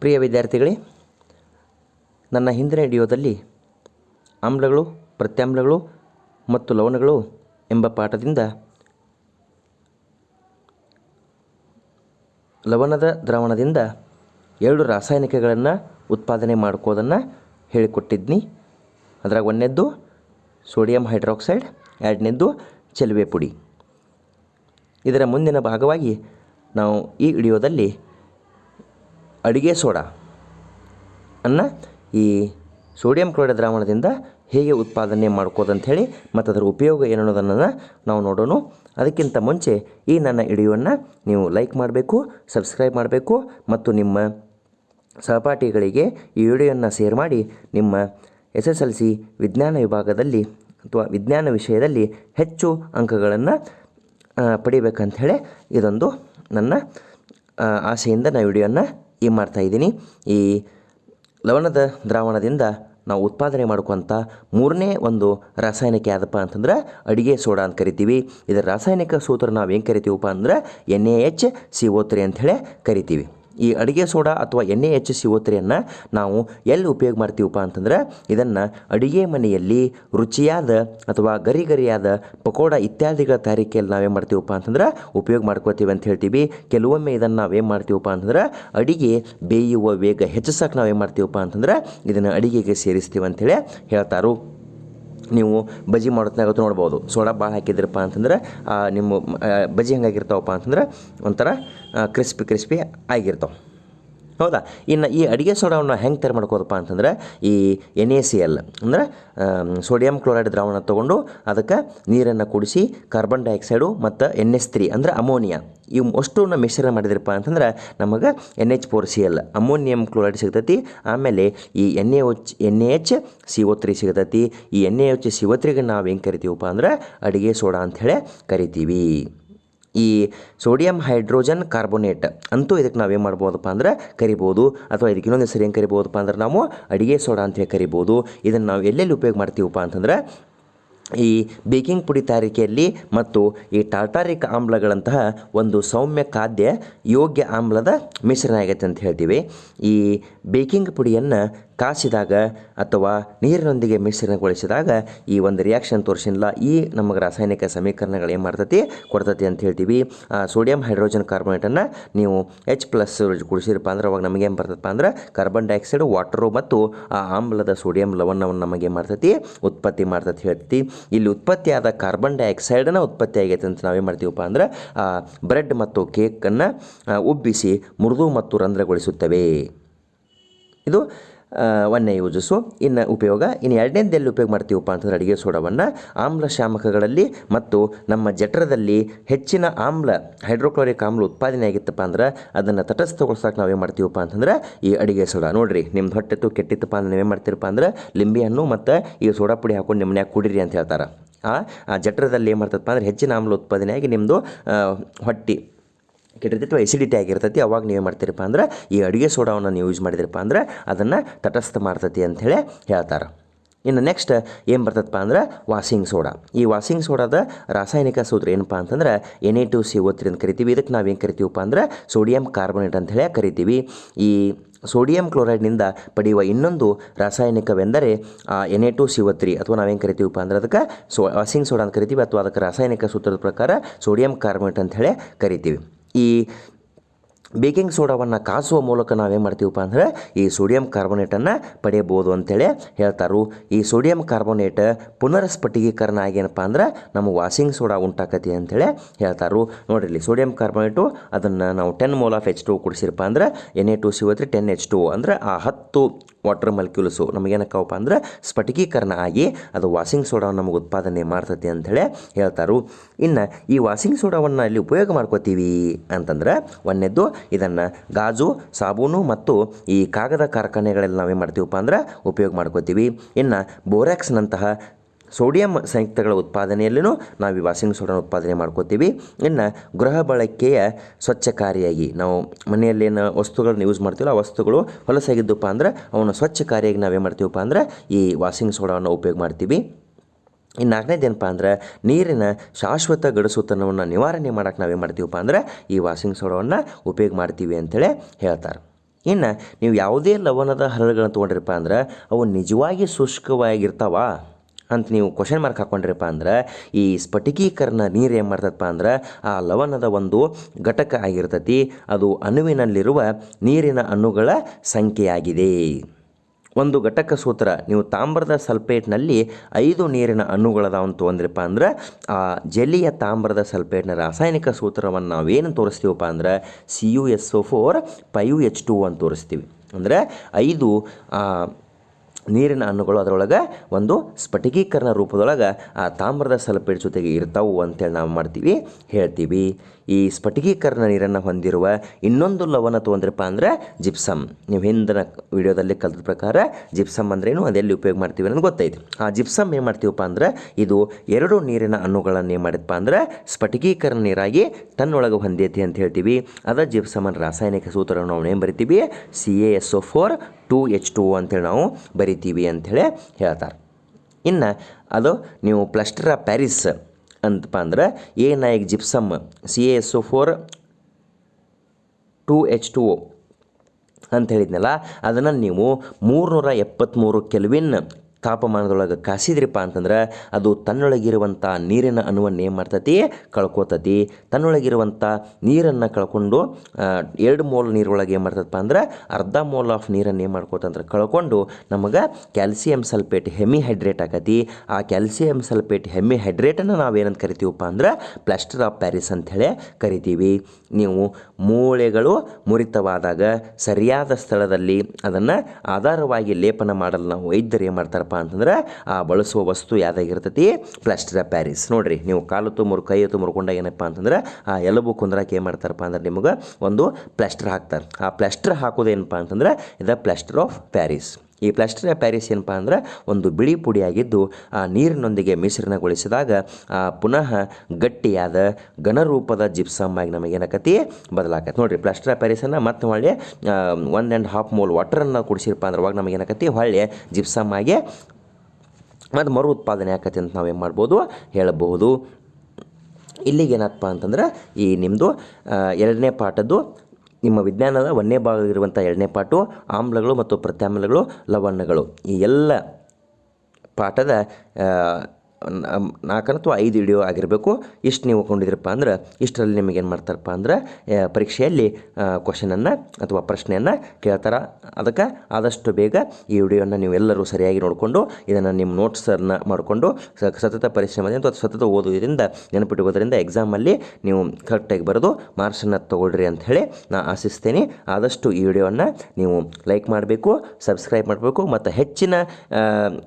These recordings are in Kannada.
ಪ್ರಿಯ ವಿದ್ಯಾರ್ಥಿಗಳೇ, ನನ್ನ ಹಿಂದಿನ ವಿಡಿಯೋದಲ್ಲಿ ಆಮ್ಲಗಳು, ಪ್ರತ್ಯಾಮ್ಲಗಳು ಮತ್ತು ಲವಣಗಳು ಎಂಬ ಪಾಠದಿಂದ ಲವಣದ ದ್ರಾವಣದಿಂದ ಎರಡು ರಾಸಾಯನಿಕಗಳನ್ನು ಉತ್ಪಾದನೆ ಮಾಡ್ಕೋದನ್ನು ಹೇಳಿಕೊಟ್ಟಿದ್ನಿ. ಅದರಾಗ ಒಂದನೇದ್ದು ಸೋಡಿಯಂ ಹೈಡ್ರಾಕ್ಸೈಡ್, ಎರಡನೇದ್ದು ಚೆಲುವೆ ಪುಡಿ. ಇದರ ಮುಂದಿನ ಭಾಗವಾಗಿ ನಾವು ಈ ವಿಡಿಯೋದಲ್ಲಿ ಅಡಿಗೆ ಸೋಡಾ ಅನ್ನು ಈ ಸೋಡಿಯಂ ಕ್ಲೋರೈಡ್ ದ್ರಾವಣದಿಂದ ಹೇಗೆ ಉತ್ಪಾದನೆ ಅಂತ ಹೇಳಿ ಮತ್ತು ಅದರ ಉಪಯೋಗ ಏನು ಅನ್ನೋದನ್ನು ನಾವು ನೋಡೋಣ. ಅದಕ್ಕಿಂತ ಮುಂಚೆ ಈ ನನ್ನ ವಿಡಿಯೋವನ್ನು ನೀವು ಲೈಕ್ ಮಾಡಬೇಕು, ಸಬ್ಸ್ಕ್ರೈಬ್ ಮಾಡಬೇಕು ಮತ್ತು ನಿಮ್ಮ ಸಹಪಾಠಿಗಳಿಗೆ ಈ ವಿಡಿಯೋವನ್ನು ಶೇರ್ ಮಾಡಿ ನಿಮ್ಮ ಎಸ್ ಎಸ್ ಎಲ್ ಸಿ ವಿಜ್ಞಾನ ವಿಭಾಗದಲ್ಲಿ ಅಥವಾ ವಿಜ್ಞಾನ ವಿಷಯದಲ್ಲಿ ಹೆಚ್ಚು ಅಂಕಗಳನ್ನು ಪಡಿಬೇಕಂಥೇಳಿ ಇದೊಂದು ನನ್ನ ಆಸೆಯಿಂದ ನಾನು ವಿಡಿಯೋನ ಈ ಮಾಡ್ತಾಯಿದ್ದೀನಿ ಈ ಲವಣದ ದ್ರಾವಣದಿಂದ ನಾವು ಉತ್ಪಾದನೆ ಮಾಡ್ಕೊತ ಮೂರನೇ ಒಂದು ರಾಸಾಯನಿಕ ಯಾವುದಪ್ಪ ಅಂತಂದ್ರೆ ಅಡುಗೆ ಸೋಡಾ ಅಂತ ಕರಿತೀವಿ. ಇದರ ರಾಸಾಯನಿಕ ಸೂತ್ರ ನಾವು ಏನು ಕರಿತೀವಪ್ಪ ಅಂದ್ರೆ N A H C O three ಅಂಥೇಳಿ ಕರಿತೀವಿ. ಈ ಅಡುಗೆ ಸೋಡಾ ಅಥವಾ ಎಣ್ಣೆ ಎಚ್ ನಾವು ಎಲ್ಲಿ ಉಪಯೋಗ ಮಾಡ್ತೀವಪ್ಪ ಅಂತಂದ್ರೆ ಇದನ್ನು ಅಡುಗೆ ಮನೆಯಲ್ಲಿ ರುಚಿಯಾದ ಅಥವಾ ಗರಿ ಗರಿಯಾದ ಪಕೋಡ ಇತ್ಯಾದಿಗಳ ತಯಾರಿಕೆಯಲ್ಲಿ ನಾವೇನು ಮಾಡ್ತೀವಪ್ಪ ಅಂತಂದ್ರೆ ಉಪಯೋಗ ಮಾಡ್ಕೋತೀವಿ ಅಂತ ಹೇಳ್ತೀವಿ. ಕೆಲವೊಮ್ಮೆ ಇದನ್ನು ನಾವೇನು ಮಾಡ್ತೀವಪ್ಪ ಅಂತಂದ್ರೆ ಅಡಿಗೆ ಬೇಯುವ ವೇಗ ಹೆಚ್ಚಿಸೋಕೆ ನಾವೇನು ಮಾಡ್ತೀವಪ್ಪ ಅಂತಂದ್ರೆ ಇದನ್ನು ಅಡಿಗೆಗೆ ಸೇರಿಸ್ತೀವಿ ಅಂತೇಳಿ ಹೇಳ್ತಾರು. ನೀವು ಬಜ್ಜಿ ಮಾಡೋತ್ನಾಗ ನೋಡ್ಬೋದು. ಸೋಡಾ ಭಾಳ ಹಾಕಿದ್ರಪ್ಪ ಅಂತಂದ್ರೆ ನಿಮ್ಮ ಬಜ್ಜಿ ಹೆಂಗಾಗಿರ್ತಾವಪ್ಪ ಅಂತಂದ್ರೆ ಒಂಥರ ಕ್ರಿಸ್ಪಿ ಕ್ರಿಸ್ಪಿ ಆಗಿರ್ತಾವೆ. ಹೌದಾ? ಇನ್ನು ಈ ಅಡುಗೆ ಸೋಡಾವನ್ನು ಹೆಂಗೆ ತಯಾರು ಮಾಡ್ಕೋದಪ್ಪ ಅಂತಂದ್ರೆ, ಈ ಎನ್ ಎ ಸಿ ಎಲ್ ಅಂದ್ರೆ ಸೋಡಿಯಂ ಕ್ಲೋರೈಡ್ ದ್ರಾವಣ ತೊಗೊಂಡು ಅದಕ್ಕೆ ನೀರನ್ನು ಕುಡಿಸಿ, ಕಾರ್ಬನ್ ಡೈಆಕ್ಸೈಡು ಮತ್ತು ಎನ್ ಎಸ್ ತ್ರೀ ಅಂದ್ರೆ ಅಮೋನಿಯಾ. ಇವು ಅಷ್ಟನ್ನು ಮಿಶ್ರಣ ಮಾಡಿದ್ರಪ್ಪ ಅಂತಂದ್ರೆ, ನಮಗೆ N H four C L ammonium chloride ಸಿಗ್ತೈತಿ, ಆಮೇಲೆ ಈ N A H, N H C O three ಸಿಗ್ತೈತಿ. ಈ N A H C O ತ್ರೀಗೆ ನಾವು ಹೆಂಗೆ ಕರಿತೀವಪ್ಪ ಅಂದ್ರೆ, ಅಡುಗೆ ಸೋಡಾ ಅಂಥೇಳಿ ಕರಿತೀವಿ. ಈ ಸೋಡಿಯಂ ಹೈಡ್ರೋಜನ್ ಕಾರ್ಬೋನೇಟ್ ಅಂತೂ ಇದಕ್ಕೆ ನಾವೇನು ಮಾಡ್ಬೋದಪ್ಪ ಅಂದ್ರೆ ಕರಿಬೋದು, ಅಥವಾ ಇದಕ್ಕೆ ಇನ್ನೊಂದು ಹೆಸರು ಏನು ಕರಿಬೋದಪ್ಪ ಅಂದ್ರೆ ನಾವು ಅಡಿಗೆ ಸೋಡಾ ಅಂತ ಹೇಳಿ ಕರಿಬೋದು. ಇದನ್ನು ನಾವು ಎಲ್ಲೆಲ್ಲಿ ಉಪಯೋಗ ಮಾಡ್ತೀವಪ್ಪ ಅಂತಂದ್ರೆ ಈ ಬೇಕಿಂಗ್ ಪುಡಿ ತಯಾರಿಕೆಯಲ್ಲಿ ಮತ್ತು ಈ ಟಾಟಾರಿಕ್ ಆಮ್ಲಗಳಂತಹ ಒಂದು ಸೌಮ್ಯ ಖಾದ್ಯ ಯೋಗ್ಯ ಆಮ್ಲದ ಮಿಶ್ರಣ ಆಗೈತೆ ಅಂತ ಹೇಳ್ತೀವಿ. ಈ ಬೇಕಿಂಗ್ ಪುಡಿಯನ್ನು ಕಾಸಿದಾಗ ಅಥವಾ ನೀರಿನೊಂದಿಗೆ ಮಿಶ್ರಣಗೊಳಿಸಿದಾಗ ಈ ಒಂದು ರಿಯಾಕ್ಷನ್ ತೋರಿಸಿಲ್ಲ ಈ ನಮಗೆ ರಾಸಾಯನಿಕ ಸಮೀಕರಣಗಳು ಏನು ಮಾಡ್ತೈತಿ? ಕೊಡ್ತೈತಿ ಅಂತ ಹೇಳ್ತೀವಿ. ಸೋಡಿಯಂ ಹೈಡ್ರೋಜನ್ ಕಾರ್ಬೋನೇಟನ್ನು ನೀವು ಎಚ್ ಪ್ಲಸ್ ಕುಡಿಸಿರಪ್ಪ ಅಂದ್ರೆ ಅವಾಗ ಏನು ಬರ್ತದಪ್ಪ ಅಂದ್ರೆ ಕಾರ್ಬನ್ ಡೈಆಕ್ಸೈಡ್ ವಾಟರು ಮತ್ತು ಆ ಆಮ್ಲದ ಸೋಡಿಯಂ ಲವಣವನ್ನು ನಮಗೆ ಮಾಡ್ತೈತಿ? ಉತ್ಪತ್ತಿ ಮಾಡ್ತೈತಿ ಹೇಳ್ತೀವಿ ಇಲ್ಲಿ ಉತ್ಪತ್ತಿಯಾದ ಕಾರ್ಬನ್ ಡೈಆಕ್ಸೈಡನ್ನ ಉತ್ಪತ್ತಿ ಆಗೈತೆ ಅಂತ ನಾವೇನು ಮಾಡ್ತೀವಪ್ಪ ಅಂದ್ರೆ ಬ್ರೆಡ್ ಮತ್ತು ಕೇಕನ್ನು ಉಬ್ಬಿಸಿ ಮೃದು ಮತ್ತು ರಂಧ್ರಗೊಳಿಸುತ್ತವೆ. ಇದು ಆ, ಯೋಜಿಸು. ಇನ್ನು ಉಪಯೋಗ ಇನ್ನು ಎರಡನೇದೆಲ್ಲಿ ಉಪಯೋಗ ಮಾಡ್ತೀವಪ್ಪ ಅಂತಂದ್ರೆ ಅಡುಗೆ ಸೋಡವನ್ನು. ಆಮ್ಲ ಶಾಮಕಗಳಲ್ಲಿ ಮತ್ತು ನಮ್ಮ ಜಠರದಲ್ಲಿ ಹೆಚ್ಚಿನ ಆಮ್ಲ ಹೈಡ್ರೋಕ್ಲೋರಿಕ್ ಆಮ್ಲ ಉತ್ಪಾದನೆ ಆಗಿತ್ತಪ್ಪ ಅಂದ್ರೆ ಅದನ್ನು ತಟಸ್ಥಗೊಳಿಸಕ್ಕೆ ನಾವೇನು ಮಾಡ್ತೀವಪ್ಪ ಅಂತಂದ್ರೆ ಈ ಅಡುಗೆ ಸೋಡಾ. ನೋಡಿರಿ ನಿಮ್ದು ತು ಕೆಟ್ಟಿತ್ತಪ್ಪ ಅಂದ್ರೆ ನೀವೇನು ಮಾಡ್ತೀರಪ್ಪ ಅಂದ್ರೆ ಲಿಂಬೆ ಹಣ್ಣು ಮತ್ತು ಈ ಸೋಡಾ ಪುಡಿ ಹಾಕೊಂಡು ನಿಮ್ಮ ಮನ್ಯಾಗ ಕುಡೀರಿ ಅಂತ ಹೇಳ್ತಾರೆ. ಆ ಆ ಜಠರದಲ್ಲಿ ಏನು ಮಾಡ್ತದಪ್ಪ ಅಂದ್ರೆ ಹೆಚ್ಚಿನ ಆಮ್ಲ ಉತ್ಪಾದನೆಯಾಗಿ ನಿಮ್ಮದು ಹೊಟ್ಟೆ ಕೆಟ್ಟಿರ್ತೈತಿ ಅಥವಾ ಎಸಿಡಿಟಿ ಆಗಿರ್ತೈತಿ, ಅವಾಗ ನೀವು ಮಾಡ್ತೀರಪ್ಪ ಅಂದ್ರೆ, ಈ ಅಡುಗೆ ಸೋಡಾವನ್ನು ನೀವು ಯೂಸ್ ಮಾಡಿದ್ರಪ್ಪ ಅಂದ್ರೆ, ಅದನ್ನು ತಟಸ್ಥ ಮಾಡ್ತೈತಿ ಅಂಥೇಳಿ ಹೇಳ್ತಾರೆ. ಇನ್ನು ನೆಕ್ಸ್ಟ್ ಏನು ಬರ್ತದಪ್ಪ ಅಂದ್ರೆ ವಾಷಿಂಗ್ ಸೋಡಾ. ಈ ವಾಷಿಂಗ್ ಸೋಡಾದ ರಾಸಾಯನಿಕ ಸೂತ್ರ ಏನಪ್ಪ ಅಂತಂದ್ರೆ ಎನ್ ಎ ಟು ಸಿ ಅಂತ ಕರಿತೀವಿ. ಇದಕ್ಕೆ ನಾವು ಏನು ಕರಿತೀವಪ್ಪ ಅಂದ್ರೆ ಸೋಡಿಯಂ ಕಾರ್ಬೋನೇಟ್ ಅಂತ ಹೇಳಿ ಕರಿತೀವಿ. ಈ ಸೋಡಿಯಂ ಕ್ಲೋರೈಡ್ನಿಂದ ಪಡೆಯುವ ಇನ್ನೊಂದು ರಾಸಾಯನಿಕವೆಂದರೆ N A two O three ಅಥವಾ ನಾವೇನು ಕರಿತೀವಪ್ಪ ಅಂದ್ರೆ, ಅದಕ್ಕೆ ಸೋ ವಾಷಿಂಗ್ ಸೋಡಾ ಅಂತ ಕರಿತೀವಿ. ಅಥವಾ ಅದಕ್ಕೆ ರಾಸಾಯನಿಕ ಸೂತ್ರದ ಪ್ರಕಾರ ಸೋಡಿಯಂ ಕಾರ್ಬೋನೇಟ್ ಅಂತ ಹೇಳಿ ಕರಿತೀವಿ. ಈ ಬೇಕಿಂಗ್ ಸೋಡಾವನ್ನು ಕಾಸುವ ಮೂಲಕ ನಾವೇನು ಮಾಡ್ತೀವಪ್ಪ ಅಂದ್ರೆ ಈ ಸೋಡಿಯಂ ಕಾರ್ಬೋನೇಟನ್ನು ಪಡೆಯಬಹುದು ಅಂತೇಳಿ ಹೇಳ್ತಾರು. ಈ ಸೋಡಿಯಂ ಕಾರ್ಬೋನೇಟ್ ಪುನರ್ಸ್ಫಟಿಕೀಕರಣ ಆಗೇನಪ್ಪ ಅಂದ್ರೆ ನಮ್ಮ ವಾಷಿಂಗ್ ಸೋಡಾ ಉಂಟಾಕತಿ ಅಂತೇಳಿ ಹೇಳ್ತಾರು. ನೋಡಿರಿ ಸೋಡಿಯಂ ಕಾರ್ಬೋನೇಟು ಅದನ್ನು ನಾವು ten mole of H two ಕುಡಿಸಿರಪ್ಪ ಅಂದ್ರೆ N A two C ten H two ಅಂದ್ರೆ ಆ ಹತ್ತು ವಾಟರ್ ಮಲ್ಕ್ಯೂಲ್ಸು ನಮಗೇನಕ್ಕವಪ್ಪ ಅಂದ್ರೆ ಸ್ಫಟಿಕೀಕರಣ ಆಗಿ ಅದು ವಾಷಿಂಗ್ ಸೋಡಾವನ್ನು ನಮಗೆ ಉತ್ಪಾದನೆ ಮಾಡ್ತೈತಿ ಅಂಥೇಳಿ ಹೇಳ್ತಾರು. ಇನ್ನು ಈ ವಾಷಿಂಗ್ ಸೋಡಾವನ್ನು ಇಲ್ಲಿ ಉಪಯೋಗ ಮಾಡ್ಕೋತೀವಿ ಅಂತಂದ್ರೆ ಒಂದನೇದ್ದು ಇದನ್ನು ಗಾಜು, ಸಾಬೂನು ಮತ್ತು ಈ ಕಾಗದ ಕಾರ್ಖಾನೆಗಳಲ್ಲಿ ನಾವೇನು ಮಾಡ್ತೀವಪ್ಪ ಅಂದ್ರೆ ಉಪಯೋಗ ಮಾಡ್ಕೋತೀವಿ. ಇನ್ನು ಬೋರ್ಯಾಕ್ಸ್ನಂತಹ ಸೋಡಿಯಂ ಸಂಯುಕ್ತಗಳ ಉತ್ಪಾದನೆಯಲ್ಲೂ ನಾವು ಈ ವಾಷಿಂಗ್ ಸೋಡಾನ ಉತ್ಪಾದನೆ ಮಾಡ್ಕೋತೀವಿ. ಇನ್ನು ಗೃಹ ಬಳಕೆಯ ಸ್ವಚ್ಛಕಾರಿಯಾಗಿ ನಾವು ಮನೆಯಲ್ಲೇನು ವಸ್ತುಗಳನ್ನ ಯೂಸ್ ಮಾಡ್ತೀವಲ್ಲ, ಆ ವಸ್ತುಗಳು ಹೊಲಸಾಗಿದ್ದಪ್ಪ ಅಂದ್ರೆ ಅವನ್ನ ಸ್ವಚ್ಛಕಾರಿಯಾಗಿ ನಾವೇನು ಮಾಡ್ತೀವಪ್ಪ ಅಂದ್ರೆ ಈ ವಾಷಿಂಗ್ ಸೋಡಾವನ್ನು ಉಪಯೋಗ ಮಾಡ್ತೀವಿ. ಇನ್ನು ನಾಲ್ಕನೇದು ಏನಪ್ಪ ಅಂದ್ರೆ ನೀರಿನ ಶಾಶ್ವತ ಗಡಸುತನವನ್ನು ನಿವಾರಣೆ ಮಾಡೋಕೆ ನಾವೇನು ಮಾಡ್ತೀವಪ್ಪ ಅಂದ್ರೆ ಈ ವಾಷಿಂಗ್ ಸೋಡಾವನ್ನು ಉಪಯೋಗ ಮಾಡ್ತೀವಿ ಅಂತೇಳಿ ಹೇಳ್ತಾರೆ. ಇನ್ನು ನೀವು ಯಾವುದೇ ಲವಣದ ಹರಳುಗಳನ್ನು ತೊಗೊಂಡ್ರಪ್ಪ ಅಂದ್ರೆ ಅವು ನಿಜವಾಗಿ ಶುಷ್ಕವಾಗಿರ್ತಾವ. ಅಂತ ನೀವು ಕ್ವಶನ್ ಮಾರ್ಕ್ ಹಾಕ್ಕೊಂಡ್ರಪ್ಪ ಅಂದ್ರೆ, ಈ ಸ್ಫಟಿಕೀಕರಣ ನೀರು ಏನು ಮಾಡ್ತದಪ್ಪ ಅಂದ್ರೆ, ಆ ಲವಣದ ಒಂದು ಘಟಕ ಆಗಿರ್ತತಿ, ಅದು ಅಣುವಿನಲ್ಲಿರುವ ನೀರಿನ ಅಣುಗಳ ಸಂಖ್ಯೆಯಾಗಿದೆ. ಒಂದು ಘಟಕ ಸೂತ್ರ, ನೀವು ತಾಮ್ರದ ಸಲ್ಫೇಟ್ನಲ್ಲಿ ಐದು ನೀರಿನ ಅಣುಗಳದಾವಂತು ಅಂದ್ರಪ್ಪ ಅಂದ್ರೆ, ಆ ಜಲಿಯ ತಾಮ್ರದ ಸಲ್ಫೇಟ್ನ ರಾಸಾಯನಿಕ ಸೂತ್ರವನ್ನು ನಾವೇನು ತೋರಿಸ್ತೀವಪ್ಪ ಅಂದ್ರೆ C U S O four five H two ಅಂತ ತೋರಿಸ್ತೀವಿ. ಅಂದರೆ ಐದು ನೀರಿನ ಅಣುಗಳು ಅದರೊಳಗೆ ಒಂದು ಸ್ಫಟಿಕೀಕರಣ ರೂಪದೊಳಗೆ ಆ ತಾಮ್ರದ ಸಲ್ಫೇಟ್ ಜೊತೆಗೆ ಇರ್ತಾವು ಅಂತೇಳಿ ನಾವು ಮಾಡ್ತೀವಿ. ಹೇಳ್ತೀವಿ. ಈ ಸ್ಫಟಿಕೀಕರಣ ನೀರನ್ನು ಹೊಂದಿರುವ ಇನ್ನೊಂದು ಲವಣ ತೊಗೊಂಡ್ರಪ್ಪ ಅಂದ್ರೆ ಜಿಪ್ಸಮ್. ನೀವು ಹಿಂದಿನ ವಿಡಿಯೋದಲ್ಲಿ ಕಲಿತ ಪ್ರಕಾರ ಜಿಪ್ಸಮ್ ಅಂದ್ರೇನು ಅದೆಲ್ಲಿ ಉಪಯೋಗ ಮಾಡ್ತೀವಿ ಅನ್ನೋದು ಗೊತ್ತೈತಿ. ಆ ಜಿಪ್ಸಮ್ ಏನು ಮಾಡ್ತೀವಪ್ಪ ಅಂದ್ರೆ ಇದು ಎರಡು ನೀರಿನ ಅಣುಗಳನ್ನು ಏನು ಮಾಡಿದಪ್ಪ ಅಂದ್ರೆ ಸ್ಫಟಿಕೀಕರಣ ನೀರಾಗಿ ತನ್ನೊಳಗೆ ಹೊಂದೈತಿ ಅಂತ ಹೇಳ್ತೀವಿ. ಅದ ಜಿಪ್ಸಮನ್ ರಾಸಾಯನಿಕ ಸೂತ್ರವನ್ನು ನಾವು ಏನು ಬರಿತೀವಿ? C A S O four two H two ಅಂತೇಳಿ ನಾವು ಬರಿತೀವಿ ಅಂಥೇಳಿ ಹೇಳ್ತಾರೆ. ಇನ್ನು ಅದು ನೀವು ಪ್ಲಸ್ಟರ್ ಆಫ್ ಪ್ಯಾರಿಸ್ ಅಂತಪ್ಪ ಅಂದ್ರೆ A Nayak gypsum, C A S O four two H two O ಅಂತ ಹೇಳಿದ್ನಲ್ಲ, ಅದನ್ನು ನೀವು ಮೂರುನೂರ ಎಪ್ಪತ್ತ್ಮೂರು ಕೆಲ್ವಿನ್ ತಾಪಮಾನದೊಳಗೆ ಕಾಸಿದ್ರಿಪ್ಪ ಅಂತಂದ್ರೆ ಅದು ತನ್ನೊಳಗಿರುವಂಥ ನೀರಿನ ಅಣುವನ್ನು ಏನು ಮಾಡ್ತತಿ? ಕಳ್ಕೊತತಿ. ತನ್ನೊಳಗಿರುವಂಥ ನೀರನ್ನು ಕಳ್ಕೊಂಡು ಎರಡು ಮೋಲ್ ನೀರೊಳಗೆ ಏನು ಮಾಡ್ತದಪ್ಪ ಅಂದ್ರೆ ಅರ್ಧ ಮೋಲ್ ಆಫ್ ನೀರನ್ನು ಏನು ಮಾಡ್ಕೋತಂದ್ರೆ ಕಳ್ಕೊಂಡು ನಮಗೆ ಕ್ಯಾಲ್ಸಿಯಂ ಸಲ್ಪೇಟ್ ಹೆಮಿ ಹೈಡ್ರೇಟ್ ಆಕತಿ. ಆ ಕ್ಯಾಲ್ಸಿಯಂ ಸಲ್ಪೇಟ್ ಹೆಮಿ ಹೈಡ್ರೇಟನ್ನು ನಾವೇನಂತ ಕರಿತೀವಪ್ಪ ಅಂದ್ರೆ ಪ್ಲಾಸ್ಟರ್ ಆಫ್ ಪ್ಯಾರಿಸ್ ಅಂಥೇಳಿ ಕರಿತೀವಿ. ನೀವು ಮೂಳೆಗಳು ಮುರಿತವಾದಾಗ ಸರಿಯಾದ ಸ್ಥಳದಲ್ಲಿ ಅದನ್ನು ಆಧಾರವಾಗಿ ಲೇಪನ ಮಾಡಲು ನಾವು ವೈದ್ಯರು ಏನು ಮಾಡ್ತಾರಪ್ಪ ಅಂತಂದ್ರೆ, ಆ, ಬಳಸುವ ವಸ್ತು ಯಾವ್ದಾಗಿರ್ತೈತಿ? Plaster of Paris. ನೋಡ್ರಿ, ನೀವು ಕಾಲು ತುಮರು ಕೈ ತುಮರ್ಕೊಂಡಾಗ ಏನಪ್ಪ ಅಂತಂದ್ರೆ, ಆ, ಎಲುಬು ಕುಂದ್ರಾಕ ಏನು ಮಾಡ್ತಾರಪ್ಪ ಅಂದ್ರೆ ನಿಮಗೆ ಒಂದು ಪ್ಲಾಸ್ಟರ್ ಹಾಕ್ತಾರೆ. ಆ ಪ್ಲಾಸ್ಟರ್ ಹಾಕೋದೇನಪ್ಪ ಅಂತಂದ್ರೆ, ಇದು ಪ್ಲಾಸ್ಟರ್ ಆಫ್ ಪ್ಯಾರಿಸ್. ಈ ಪ್ಲಾಸ್ಟರ್ ಆಫ್ ಪ್ಯಾರಿಸ್ ಏನಪ್ಪ ಅಂದ್ರೆ ಒಂದು ಬಿಳಿ ಪುಡಿಯಾಗಿದ್ದು, ಆ ನೀರಿನೊಂದಿಗೆ ಮಿಶ್ರಣಗೊಳಿಸಿದಾಗ ಪುನಃ ಗಟ್ಟಿಯಾದ ಘನರೂಪದ ಜಿಪ್ಸಮ್ ಆಗಿ ನಮಗೇನಕತಿ ಬದಲಾಗತ್ತೆ ನೋಡಿರಿ, ಪ್ಲಾಸ್ಟರ್ ಆಫ್ ಪ್ಯಾರಿಸನ್ನು ಮತ್ತೆ ಹೊಳ್ಳಿ ಒನ್ ಆ್ಯಂಡ್ ಹಾಫ್ ಮೋಲ್ ವಾಟರನ್ನು ಕುಡಿಸಿರಪ್ಪ ಅಂದ್ರೆ ಅವಾಗ ನಮಗೇನಾಕತಿ ಹೊಳ್ಳಿ ಜಿಪ್ಸಮ್ ಆಗಿ ಮತ್ತು ಮರು ಉತ್ಪಾದನೆ ಆಕತಿ ಅಂತ ನಾವೇನು ಮಾಡ್ಬೋದು? ಹೇಳಬಹುದು. ಇಲ್ಲಿಗೆ ಏನಪ್ಪ ಅಂತಂದ್ರೆ, ಈ ನಿಮ್ಮದು ಎರಡನೇ ಪಾಠದ್ದು ನಿಮ್ಮ ವಿಜ್ಞಾನದ ಒಂದನೇ ಭಾಗ ಇರುವಂಥ ಎರಡನೇ ಪಾಠು ಆಮ್ಲಗಳು ಮತ್ತು ಪ್ರತ್ಯಾಮ್ಲಗಳು ಲವಣಗಳು. ಈ ಎಲ್ಲ ಪಾಠದ ಆ, ನ- ನಾಲ್ಕು ಅಥವಾ ಐದು ವಿಡಿಯೋ ಆಗಿರಬೇಕು. ಇಷ್ಟು ನೀವು ಕೊಂಡಿದ್ರಪ್ಪ ಅಂದ್ರೆ ಇಷ್ಟರಲ್ಲಿ ನಿಮಗೆ ಏನು ಮಾಡ್ತಾರಪ್ಪ ಅಂದ್ರೆ ಪರೀಕ್ಷೆಯಲ್ಲಿ ಕ್ವಶನನ್ನು ಅಥವಾ ಪ್ರಶ್ನೆಯನ್ನು ಕೇಳ್ತಾರೆ. ಅದಕ್ಕೆ ಆದಷ್ಟು ಬೇಗ ಈ ವಿಡಿಯೋನ ನೀವು ಎಲ್ಲರೂ ಸರಿಯಾಗಿ ನೋಡಿಕೊಂಡು ಇದನ್ನು ನಿಮ್ಮ ನೋಟ್ಸನ್ನು ಮಾಡಿಕೊಂಡು ಸತತ ಪರಿಶ್ರಮದಿಂದ ಅಥವಾ ಸತತ ಓದುವುದರಿಂದ ನೆನಪಿಟ್ಟುಕೋದ್ರಿಂದ ಎಕ್ಸಾಮಲ್ಲಿ ನೀವು ಕರೆಕ್ಟಾಗಿ ಬರೆದು ಮಾರ್ಕ್ಸನ್ನು ತೊಗೊಳ್ರಿ ಹೇಳಿ ನಾ ಆಶಿಸ್ತೇನೆ. ಆದಷ್ಟು ಈ ವಿಡಿಯೋವನ್ನು ನೀವು ಲೈಕ್ ಮಾಡಬೇಕು ಸಬ್ಸ್ಕ್ರೈಬ್ ಮಾಡಬೇಕು ಮತ್ತು ಹೆಚ್ಚಿನ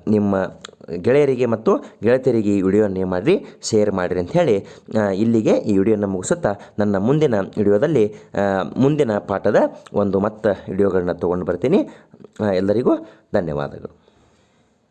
ನಿಮ್ಮ ಗೆಳೆಯರಿಗೆ ಮತ್ತು ಗೆಳತಿಯರಿಗೆ ಈ ವಿಡಿಯೋನ ಏನು ಮಾಡಿರಿ ಶೇರ್ ಮಾಡಿರಿ ಅಂತ ಹೇಳಿ ಇಲ್ಲಿಗೆ ಈ ವಿಡಿಯೋನ ಮುಗಿಸುತ್ತಾ ನನ್ನ ಮುಂದಿನ ವಿಡಿಯೋದಲ್ಲಿ ಮುಂದಿನ ಪಾಠದ ಒಂದು ಮತ್ತೆ ವಿಡಿಯೋಗಳನ್ನ ತೊಗೊಂಡು ಬರ್ತೀನಿ. ಎಲ್ಲರಿಗೂ ಧನ್ಯವಾದಗಳು.